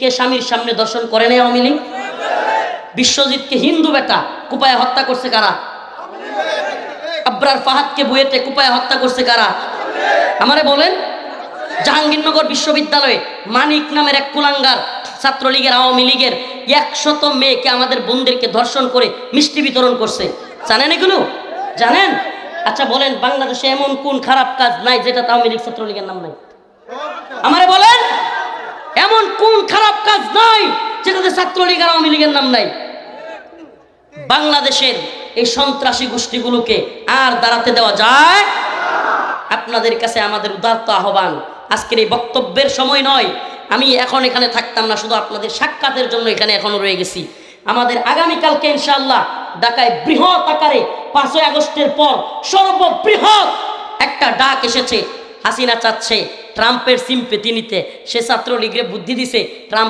কে স্বামীর সামনে দর্শন করে নাই আওয়ামী লীগ? বিশ্বজিৎকে হিন্দু বেটা কুপায় হত্যা করছে কারা? আব্রার ফাহাদকে বুয়েটে কুপায় হত্যা করছে কারা? আমারে বলেন, জাহাঙ্গীরনগর বিশ্ববিদ্যালয়ে মানিক নামের এক কুলাঙ্গার ছাত্রলীগের আওয়ামী লীগের একশত মেয়েকে আমাদের বোনদেরকে ধর্ষণ করে মিষ্টি বিতরণ করছে। জানেন এগুলো? জানেন? আচ্ছা বলেন, বাংলাদেশে এমন কোন খারাপ কাজ নাই যেটা আওয়ামী লীগ ছাত্রলীগের নাম নাই? আমারে বলেন এমন কোন খারাপ কাজ নাই যেটাতে ছাত্রলীগ আর আওয়ামী লীগের নাম নাই। বাংলাদেশের এই সন্ত্রাসী গোষ্ঠীগুলোকে আর দাঁড়াতে দেওয়া যায় আপনাদের কাছে আমাদের উদাত্ত আহ্বান। আজকের এই বক্তব্যের সময় নয়, আমি এখন এখানে থাকতাম না, শুধু আপনাদের সাক্ষাতের জন্য এখানে এখনও রয়ে গেছি। আমাদের আগামীকালকে ইনশাল্লাহ ঢাকায় বৃহৎ আকারে পাঁচই আগস্টের পর সর্ববৃহৎ একটা ডাক এসেছে, হাসিনা চাচ্ছে, ট্রাম্পের সিম্পেতি নিতে। সে ছাত্রলীগরে বুদ্ধি দিছে, ট্রাম্প